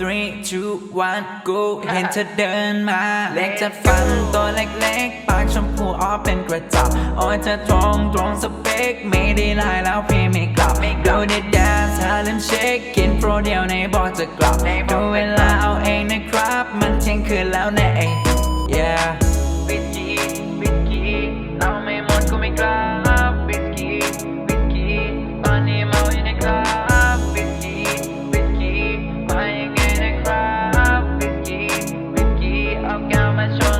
two one go เห็นเธอเดินมา เล็กจะฟันตัวเล็กๆ ปากชมพูอ๋อเป็นกระจับอ้ยจะตรงตรงสเปค ไม่ได้ไลน์แล้วพี่ไม่กลับดูดิแดนซ์ฮาเลมเช็คกินโปรเดียวในบอกจะกลับดูเวลาเอาเองนะครับ มันเที่ยงคืนแล้วนะเอง yeah กี้ม